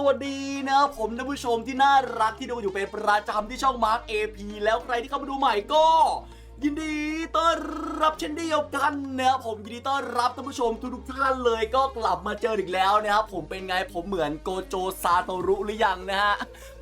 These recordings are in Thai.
สวัสดีนะครับผมท่านผู้ชมที่น่ารักที่ดูอยู่เป็นประจำที่ช่องมาร์ก AP แล้วใครที่เข้ามาดูใหม่ก็ ยินดีต้อนรับเช่นเดียวกันนะครับผมยินดีต้อนรับท่านผู้ชมทุกๆท่านเลยก็กลับมาเจออีกแล้วนะครับผมเป็นไงผมเหมือนโกโจซาโตรุหรือยังนะฮะ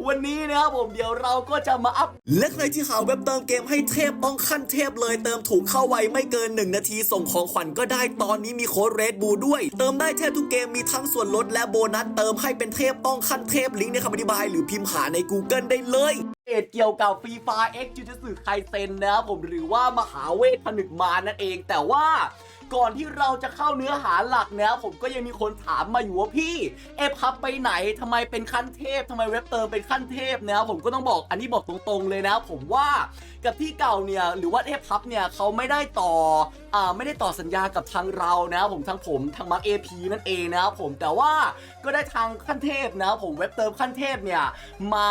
วันนี้นะครับผมเดี๋ยวเราก็จะมาอัพและใครที่หาเว็บเติมเกมให้เทพต้องขั้นเทพเลยเติมถูกเข้าไวไม่เกิน 1 นาทีส่งของขวัญก็ได้ตอนนี้มีโค้ดเรดบูด้วย เติมได้แทบทุกเกมมีทั้งส่วนลดและโบนัสเติมให้เป็นเทพต้องขั้นเทพลิงก์ในคำอธิบายหรือพิมพ์หาใน Google ได้เลย เเกี่ยวกับฟรีไฟเอ็กซ์จูจสึไคเซนนะครับผมหรือว่ามหาเวทผนึกมารนั่นเองแต่ว่า ก่อนที่เราจะเข้าเนื้อหาหลักนะครับผมก็ยังมีคนถามมาอยู่ว่าพี่เอพับไปไหนทำไมเป็นขั้นเทพทำไมเว็บเติมเป็นขั้นเทพนะครับผมก็ต้องบอกอันนี้บอกตรงๆเลยนะ ผมว่ากับที่เก่าเนี่ยหรือว่าเอพับเนี่ยเขาไม่ได้ต่ออ่าไม่ได้ต่อสัญญากับทางเรานะครับผมทางผมทางมาร์เอพีนั่นเองนะครับผมแต่ว่าก็ได้ทางขั้นเทพนะครับผมเว็บเติมขั้นเทพเนี่ยมา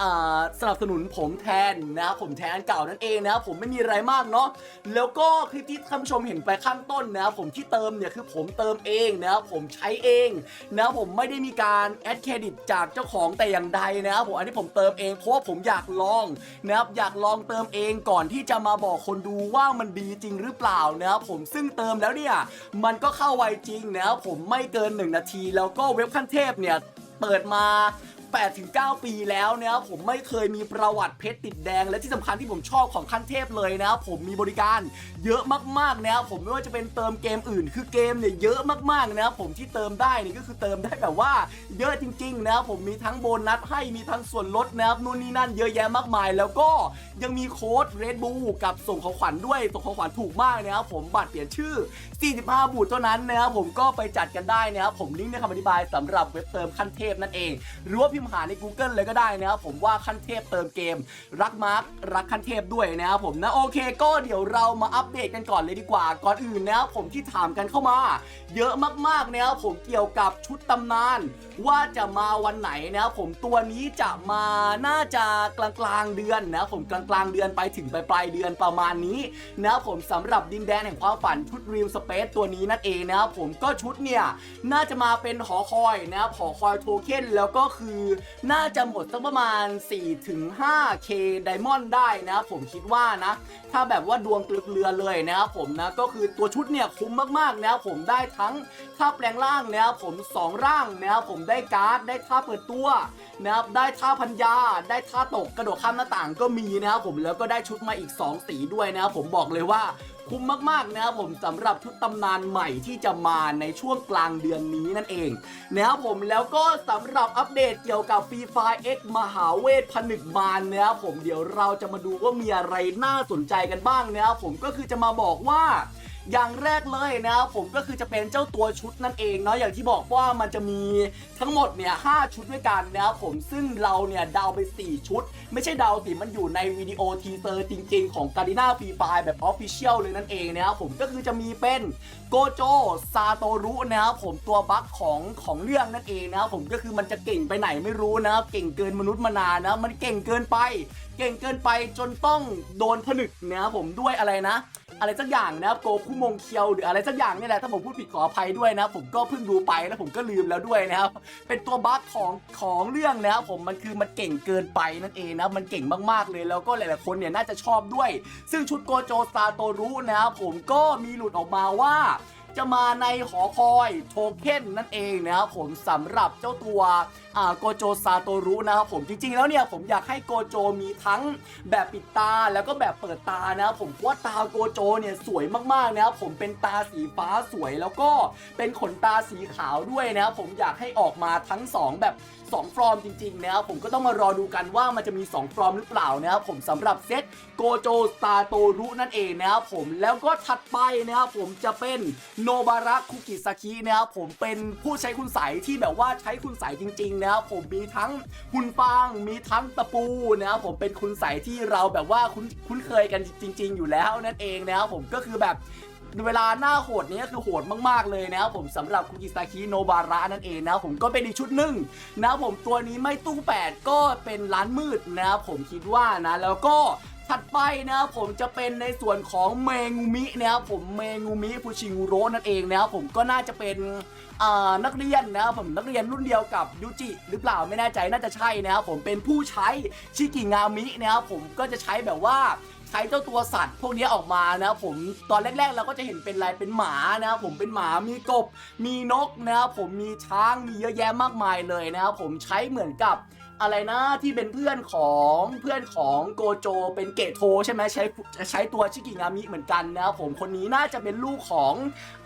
อ่าสนับสนุนผมแทนนะครับผมแทนเก่านั่นเองนะครับผมไม่มีอะไรมากเนาะแล้วก็คลิปที่ท่านผู้ชมเห็นไปข้างต้นนะผมที่เติมเนี่ยคือผมเติมเองนะครับผมใช้เองนะผมไม่ได้มีการแอดเครดิตจากเจ้าของแต่อย่างใดนะครับผมอันนี้ผมเติมเองเพราะว่าผมอยากลองนะครับอยากลองเติมเองก่อนที่จะมาบอกคนดูว่ามันดีจริงหรือเปล่านะครับผมซึ่งเติมแล้วเนี่ยมันก็เข้าไวจริงนะครับผมไม่เกิน 1 นาที แล้วก็เว็บขั้นเทพเนี่ยเปิดมา 8ถึง9ปีแล้วนะครับผมไม่เคยมีประวัติเพชรติดแดง และที่สำคัญที่ผมชอบของขั้นเทพเลยนะครับผมมีบริการเยอะมากๆนะครับผมไม่ว่าจะเป็นเติมเกมอื่น คือเกมเนี่ยเยอะมากๆนะครับผมที่เติมได้นี่ก็คือเติมได้แบบว่าเยอะจริงๆนะครับผมมีทั้งโบนัสให้มีทั้งส่วนลดนะครับนู่นนี่นั่นเยอะแยะมากมาย แล้วก็ยังมีโค้ด Red Bull กับส่งของขวัญด้วยส่งของขวัญถูกมากนะครับผมบัตรเปลี่ยนชื่อ 45 บูทเท่านั้นนะครับผมก็ไปจัดกันได้นะครับผมลิงก์ในคำอธิบายสำหรับเว็บเติมขั้นเทพนั่นเองหรือว่าพิมพ์หาใน Google เลยก็ได้นะครับผมว่าขั้นเทพเติมเกม รักมาร์ครักขั้นเทพด้วยนะครับผมนะโอเค ก็เดี๋ยวเรามาอัปเดตกันก่อนเลยดีกว่า ก่อนอื่นนะครับผมที่ถามกันเข้ามา เยอะมากๆนะครับผมเกี่ยวกับชุดตำนาน ว่าจะมาวันไหนนะครับผมตัวนี้จะมาน่าจะกลางกลางเดือนนะครับผมกลางกลางเดือนไปถึงปลายปลายเดือนประมาณนี้นะครับผมสำหรับดินแดนแห่งความฝันชุดรีมสเปซตัวนี้นั่นเองนะครับผมก็ชุดเนี่ยน่าจะมาเป็นหอคอยนะครับหอคอยโทเค็นแล้วก็คือน่าจะหมดสักประมาณ 4-5k ไดมอนด์ได้นะครับผมคิดว่านะ ถ้าแบบว่าดวงเกลือเลยนะครับผมนะก็คือตัวชุดเนี่ยคุ้มมากๆนะครับผมได้ทั้งท่าแปลงร่างนะครับผมสองร่างนะครับผมได้การ์ดได้ท่าเปิดตัวนะครับได้ท่าพันยาได้ท่าตกกระโดดข้ามหน้าต่างก็มีนะครับผมแล้วก็ได้ชุดมาอีก 2 สีด้วยนะครับผมบอกเลยว่าคุ้มมากๆนะครับผมสำหรับชุดตำนานใหม่ที่จะมาในช่วงกลางเดือนนี้นั่นเองนะครับผมแล้วก็สำหรับอัปเดตเกี่ยวกับฟรีไฟ X มหาเวทผนึกมารนะครับผมเดี๋ยวเราจะมาดูว่ามีอะไรน่าสนใจกันบ้างนะครับผมก็คือจะมาบอกว่า อย่างแรกเลยนะครับผมก็คือจะเป็นเจ้าตัวชุดนั่นเองเนาะอย่างที่บอกว่ามันจะมีทั้งหมดเนี่ยหชุดด้วยกันนะครับผมซึ่งเราเนี่ยเดาไป 4 ชุด ไม่ใช่เดาสิมันอยู่ในวิดีโอทีเซอร์จริง ๆ ของการ i นาฟรีไฟแบบออฟฟิเชียลเลยนั่นเองนะครับผมก็คือจะมีเป็นโกโจซาโตรุนะครับผมตัวบัคของของเรื่องนั่นเองนะครับผมก็คือมันจะเก่งไปไหนไม่รู้นะครับเก่งเกินมนุษย์มานานนะมันเก่งเกินไป เก่งเกินไปจนต้องโดนผนึกนะครับผมด้วยอะไรนะ อะไรสักอย่างนะครับโกคุมงเคียวหรืออะไรสักอย่างนี่แหละถ้าผมพูดผิดขออภัยด้วยนะผมก็เพิ่งดูไปแล้วผมก็ลืมแล้วด้วยนะครับเป็นตัวบั๊กของของเรื่องนะครับผมมันคือมันเก่งเกินไปนั่นเองนะมันเก่งมากๆเลยแล้วก็หลายๆคนเนี่ยน่าจะชอบด้วย ซึ่งชุดโกโจซาโตรุนะครับผมก็มีหลุดออกมาว่า จะมาในหอคอยโทเค็นนั่นเองนะครับผมสำหรับเจ้าตัวโกโจซาโตรุนะครับผมจริงๆแล้วเนี่ยผมอยากให้โกโจมีทั้งแบบปิดตาแล้วก็แบบเปิดตานะครับผมเพราะว่าตาโกโจเนี่ยสวยมากๆนะครับผมเป็นตาสีฟ้าสวยแล้วก็เป็นขนตาสีขาวด้วยนะครับผมอยากให้ออกมาทั้งสองแบบ2ฟอร์มจริงๆนะครับผมก็ต้องมารอดูกันว่ามันจะมี 2 ฟอร์มหรือเปล่านะครับผมสำหรับเซตโกโจซาโตรุนั่นเองนะครับผมแล้วก็ถัดไปนะครับผมจะเป็นโนบาระคุกิซากินะครับผมเป็นผู้ใช้คุณใสยที่แบบว่าใช้คุณใสยจริงๆนะครับผมมีทั้งหุ่นฟางมีทั้งตะปูนะครับผมเป็นคุณใสยที่เราแบบว่าคุ้นคุ้นเคยกันจริง ๆ อยู่แล้วนั่นเองนะครับผมก็คือแบบเวลาหน้าโหดนี้คือโหดมากๆเลยนะครับผมสำหรับคุกิซาคิโนบาระนั่นเองนะผมก็เป็นอีกชุดหนึ่งนะครับผมตัวนี้ไม่ตู้ 8 ก็เป็นร้านมืดนะครับผมคิดว่านะแล้วก็ ถัดไปนะครับผมจะเป็นในส่วนของเมงูมินะครับผมเมงูมิฟูชิงโรนั่นเองนะครับผมก็น่าจะเป็นนักเรียนนะครับผมนักเรียนรุ่นเดียวกับยูจิหรือเปล่าไม่แน่ใจน่าจะใช่นะครับผมเป็นผู้ใช้ชิกิงามินะครับผมก็จะใช้แบบว่าใช้เจ้าตัวสัตว์พวกนี้ออกมานะครับผมตอนแรกๆเราก็จะเห็นเป็นอะไรเป็นหมานะครับผมเป็นหมามีกบ มีนกนะครับผมมีช้างมีเยอะแยะมากมายเลยนะครับผมใช้เหมือนกับ อะไรนะที่เป็นเพื่อนของเพื่อนของโกโจเป็นเกโทใช่ไหมใช้ใช้ตัวชิกิงามิเหมือนกันนะครับผมคนนี้น่าจะเป็นลูกของ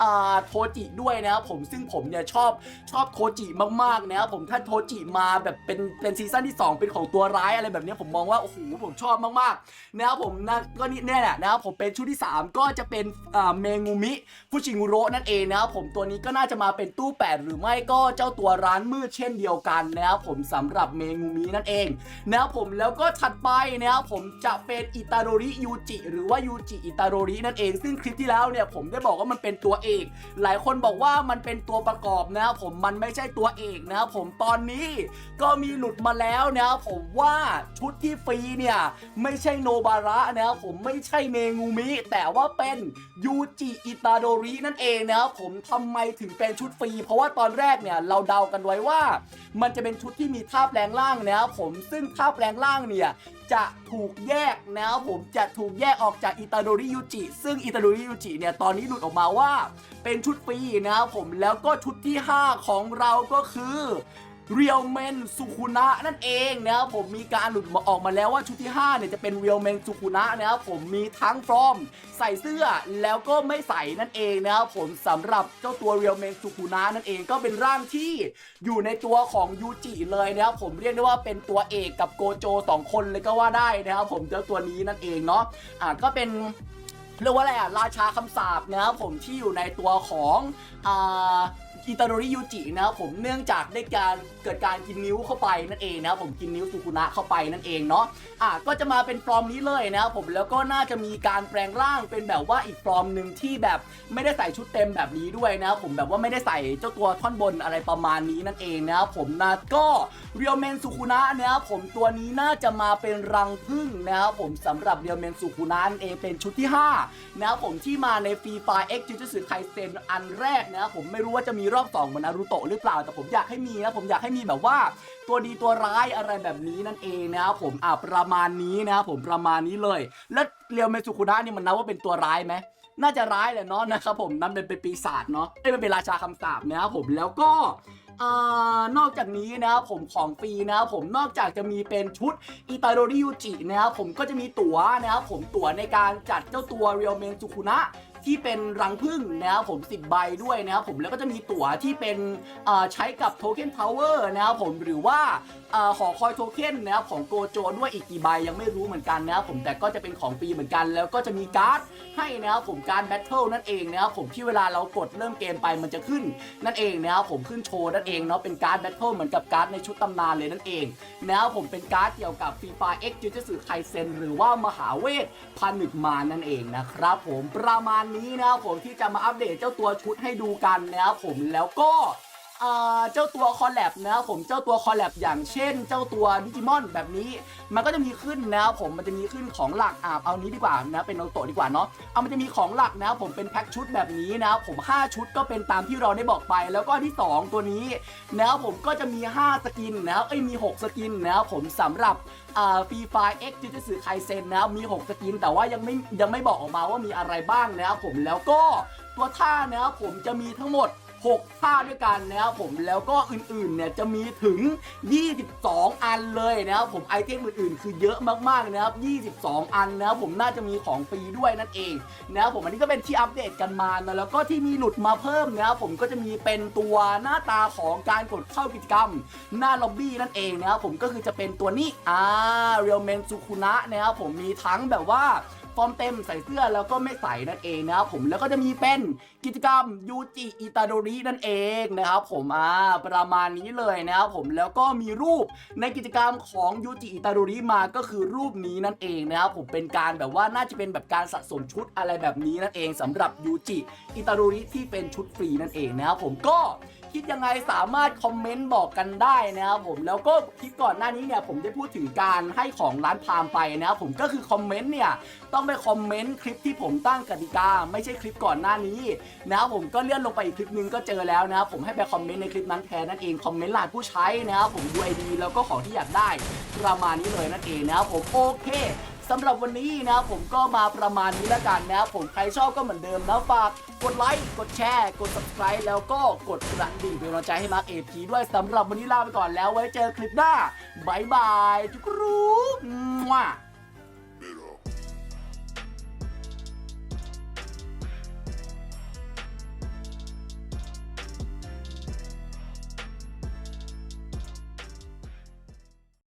อ่าโทจิด้วยนะครับผมซึ่งผมเนี่ยชอบชอบโทจิมากๆนะครับผมถ้าโทจิมาแบบเป็นเป็นซีซั่นที่ 2 เป็นของตัวร้ายอะไรแบบนี้ผมมองว่าโอ้โหผมชอบมากๆนะครับผมนะก็นี่เนี่ยแหละนะครับผมเป็นชุดที่ 3 ก็จะเป็นอ่าเมงูมิฟูชิงุโรนั่นเองนะครับผมตัวนี้ก็น่าจะมาเป็นตู้ 8 หรือไม่ก็เจ้าตัวร้านมืดเช่นเดียวกันนะครับผมสำหรับเมงูมินั่นเองนะครับผมแล้วก็ถัดไปนะครับผมจะเป็นอิตาโดริยูจิหรือว่ายูจิอิตาโดรินั่นเอง ซึ่งคลิปที่แล้วเนี่ยผมได้บอกว่ามันเป็นตัวเอก หลายคนบอกว่ามันเป็นตัวประกอบนะครับผมมันไม่ใช่ตัวเอกนะครับผมตอนนี้ก็มีหลุดมาแล้วนะครับผมว่าชุดที่ฟรีเนี่ยไม่ใช่โนบาระนะครับผมไม่ใช่เมงูมิ แต่ว่าเป็นยูจิอิตาโดรินั่นเองนะครับผมทำไมถึงเป็นชุดฟรี เพราะว่าตอนแรกเนี่ยเราเดากันไว้ว่า มันจะเป็นชุดที่มีท่าแปลงร่างนะครับผมซึ่งท่าแปลงร่างเนี่ยจะถูกแยกนะครับผมจะถูกแยกออกจากอิตาโดริยูจิซึ่งอิตาโดริยูจิเนี่ยตอนนี้หลุดออกมาว่า เป็นชุดฟรีนะครับผมแล้วก็ชุดที่ 5 ของเราก็คือ เรียวเมนสุคุนะนั่นเองนะครับผมมีการหลุดมาออกมาแล้วว่าชุดที่5เนี่ยจะเป็นเรียวเมนสุคุนะนะครับผมมีทั้งฟรอมใส่เสื้อแล้วก็ไม่ใส่นั่นเองนะครับผมสำหรับเจ้าตัวเรียวเมนสุคุนะนั่นเองก็เป็นร่างที่อยู่ในตัวของยูจิเลยนะครับผมเรียกได้ว่าเป็นตัวเอกกับโกโจสองคนเลยก็ว่าได้นะครับผมเจ้าตัวนี้นั่นเองเนาะอ่าก็เป็นเรียกว่าอะไรอะราชาคำสาปนะครับผมที่อยู่ในตัวของอ่า อิตาโดริยูจินะครับผมเนื่องจากได้การเกิดการกินนิ้วเข้าไปนั่นเองนะครับผมกินนิ้วสุกุนะเข้าไปนั่นเองเนาะอะก็จะมาเป็นฟอร์มนี้เลยนะครับผมแล้วก็น่าจะมีการแปลงร่างเป็นแบบว่าอีกฟอร์มหนึ่งที่แบบไม่ได้ใส่ชุดเต็มแบบนี้ด้วยนะครับผมแบบว่าไม่ได้ใส่เจ้าตัวท่อนบนอะไรประมาณนี้นั่นเองนะครับผมนะก็เรียวเมนสุคุนะนะครับผมตัวนี้น่าจะมาเป็นรังผึ้งนะครับผมสำหรับเรียวเมนสุคุนะนั่นเองเป็นชุดที่5นะครับผมที่มาในฟรีไฟเอ็กซ์จูจูสึไคเซนอันแรกนะครับผมไม่รู้ว่าจะมีรรอบ2เหมือนนารูโตะหรือเปล่า แต่ผมอยากให้มีนะ ผมอยากให้มีแบบว่า ตัวดีตัวร้ายอะไรแบบนี้นั่นเองนะครับผมอ่าประมาณนี้นะครับผมประมาณนี้เลย แล้วเรียวเมนสุคุนะนี่มันนับว่าเป็นตัวร้ายไหมน่าจะร้ายแหละเนาะนะครับผมนั่นเป็นเป็นปีศาจเนาะเอ้ยมันเป็นราชาคำสาปนะครับผมแล้วก็อนอกจากนี้นะครับผมของฟรีนะครับผมนอกจากจะมีเป็นชุดอิตาโดริยูจินะครับผมก็จะมีตั๋วนะครับผมตั๋วในการจัดเจ้าตัวเรียวเมนสุคุนะ ที่เป็นรังผึ้งนะครับผม 10 ใบด้วยนะครับผมแล้วก็จะมีตั๋วที่เป็นใช้กับโทเค็นพาวเวอร์นะครับผมหรือว่าหอคอยโทเค็นนะครับของโกโจด้วยอีกกี่ใบยังไม่รู้เหมือนกันนะครับผมแต่ก็จะเป็นของฟรีเหมือนกัน แล้วก็จะมีการ์ดให้นะครับผมการแบทเทิลนั่นเองนะครับผมที่เวลาเรากดเริ่มเกมไปมันจะขึ้นนั่นเองนะครับผมขึ้นโชว์นั่นเองเนาะเป็นการ์ดแบทเทิลเหมือนกับการ์ดในชุดตำนานเลยนั่นเองนะครับผมเป็นการ์ดเกี่ยวกับฟีฟาเอ็กซ์จูจสึไคเซนหรือว่ามหาเวทพันหนึกมานั่นเองนะครับผมประมาณนี้นะครับผมที่จะมาอัปเดตเจ้าตัวชุดให้ดูกันนะครับผมแล้วก็ เจ้าตัวคอลแลบนะครับผมเจ้าตัวคอลแลบอย่างเช่น เจ้าตัวดิจิมอนแบบนี้ มันก็จะมีขึ้นนะครับผมมันจะมีขึ้นของหลักอ่าเอานี้ดีกว่านะเป็นโนโตดีกว่าเนาะเอามันจะมีของหลักนะครับผมเป็นแพ็คชุดแบบนี้นะครับผม 5 ชุดก็เป็นตามที่เราได้บอกไป แล้วก็ที่ 2 ตัวนี้นะครับผมก็จะมี 5 สกินนะครับเอ้ยมี 6 สกินนะครับผมสำหรับอ่าฟรีไฟเอ็กซ์จูจูสึไคเซนนะครับมี 6 สกิน แต่ว่ายังไม่ยังไม่บอกออกมาว่ามีอะไรบ้างนะครับผมแล้วก็ตัวท่านะครับผมจะมีทั้งหมด 6 ท่าด้วยกันนะครับผมแล้วก็อื่นๆเนี่ยจะมีถึง 22 อันเลยนะครับผมไอเทมอื่นๆ คือเยอะมากๆนะครับ 22 อันนะครับผมน่าจะมีของฟรีด้วยนั่นเองนะครับผมอันนี้ก็เป็นที่อัปเดตกันมานะแล้วก็ที่มีหลุดมาเพิ่มนะครับผมก็จะมีเป็นตัวหน้าตาของการกดเข้ากิจกรรม หน้าล็อบบี้นั่นเองนะครับผมก็คือจะเป็นตัวนี้อ่าเรียลเมนซูคุนะนะครับผมมีทั้งแบบว่า ฟอร์มเต็มใส่เสื้อแล้วก็ไม่ใส่นั่นเองนะครับผมแล้วก็จะมีเป็นกิจกรรมยูจิอิตาโดรินั่นเองนะครับผมอ่าประมาณนี้เลยนะครับผมแล้วก็มีรูปในกิจกรรมของยูจิอิตาโดริมาก็คือรูปนี้นั่นเองนะครับผมเป็นการแบบว่าน่าจะเป็นแบบการสะสมชุดอะไรแบบนี้นั่นเองสำหรับยูจิอิตาโดริที่เป็นชุดฟรีนั่นเองนะครับผมก็ คิดยังไงสามารถคอมเมนต์บอกกันได้นะครับผมแล้วก็คลิปก่อนหน้านี้เนี่ยผมได้พูดถึงการให้ของร้านพามไปนะครับผมก็คือคอมเมนต์เนี่ยต้องไปคอมเมนต์คลิปที่ผมตั้งกติกา ไม่ใช่คลิปก่อนหน้านี้นะครับผมก็เลื่อนลงไปอีกคลิปนึงก็เจอแล้วนะครับผมให้ไปคอมเมนต์ในคลิปนั้นแทนนั่นเองคอมเมนต์รายผู้ใช้นะครับผมดูไอดีแล้วก็ของที่อยากได้ประมาณนี้เลยนั่นเองนะครับผมโอเค สำหรับวันนี้นะผมก็มาประมาณนี้แล้วกันนะครับผมใครชอบก็เหมือนเดิมนะฝากกดไลค์กดแชร์ กด subscribe แล้วก็กดกระดิ่งเป็นกำลังใจให้มาร์คเอพีด้วยสำหรับวันนี้ลาไปก่อนแล้วไว้เจอคลิปหน้าบายบายจุกรูมั่